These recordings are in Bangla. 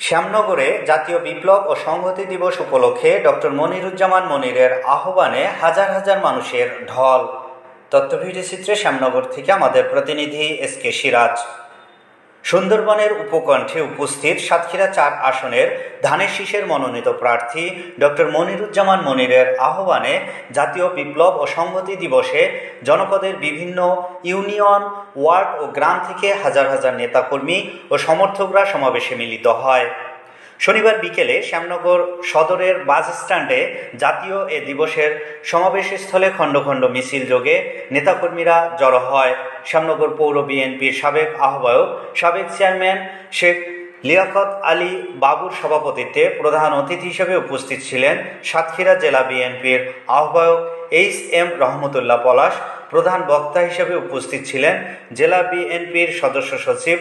শ্যামনগরে জাতীয় বিপ্লব ও সংহতি দিবস উপলক্ষে ডক্টর মনিরুজ্জামান মনিরের আহ্বানে হাজার হাজার মানুষের ঢল। তথ্যভিডিও চিত্রে শ্যামনগর থেকে আমাদের প্রতিনিধি এস কে সিরাজ। সুন্দরবনের উপকণ্ঠে উপস্থিত সাতক্ষীরা চার আসনের ধানের শীষের মনোনীত প্রার্থী ডক্টর মনিরুজ্জামান মনিরের আহ্বানে জাতীয় বিপ্লব ও সংহতি দিবসে জনপদের বিভিন্ন ইউনিয়ন, ওয়ার্ড ও গ্রাম থেকে হাজার হাজার নেতাকর্মী ও সমর্থকরা সমাবেশে মিলিত হয়। শনিবার বিকেলে শ্যামনগর সদরের বাস স্ট্যান্ডে জাতীয় এ দিবসের সমাবেশস্থলে খণ্ড খণ্ড মিছিল যোগে নেতাকর্মীরা জড়ো হয়। শ্যামনগর পৌর বিএনপির সাবেক আহ্বায়ক, সাবেক চেয়ারম্যান শেখ লিয়াকত আলী বাবুর সভাপতিত্বে প্রধান অতিথি হিসেবে উপস্থিত ছিলেন সাতক্ষীরা জেলা বিএনপির আহ্বায়ক এইচ এম রহমতুল্লাহ পলাশ প্রধান বক্তা হিসেবে উপস্থিত ছিলেন জেলা বিএনপির সদস্য সচিব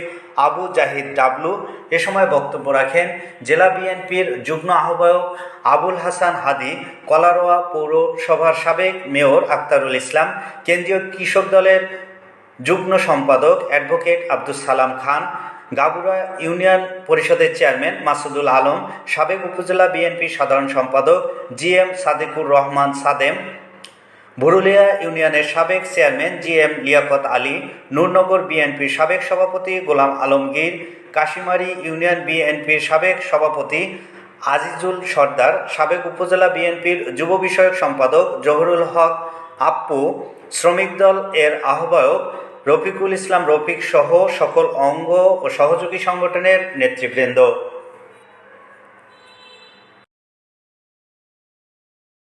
আবু জাহিদ ডাবলু। এ সময় বক্তব্য রাখেন জেলা বিএনপির যুগ্ম আহ্বায়ক আবুল হাসান হাদি, কলারোয়া পৌরসভার সাবেক মেয়র আক্তারুল ইসলাম, কেন্দ্রীয় কৃষক দলের যুগ্ম সম্পাদক অ্যাডভোকেট আব্দুল সালাম খান, গাবুরা ইউনিয়ন পরিষদের চেয়ারম্যান মাসুদুল আলম, সাবেক উপজেলা বিএনপি সাধারণ সম্পাদক জি এম সাদিকুর রহমান সাদেম ভুরুলিয়া ইউনিয়নের সাবেক chairman G M Liaquat Ali, Nurnagar বিএনপির সাবেক সভাপতি গোলাম আলমগীর, কাশিমারি ইউনিয়ন বিএনপির সাবেক সভাপতি আজিজুল সর্দার, সাবেক উপজেলা বিএনপির যুব বিষয়ক সম্পাদক জহুরুল হক আপ্পু শ্রমিক দল এর আহ্বায়ক রফিকুল ইসলাম রফিক সহ সকল অঙ্গ ও সহযোগী সংগঠনের নেতৃবৃন্দ।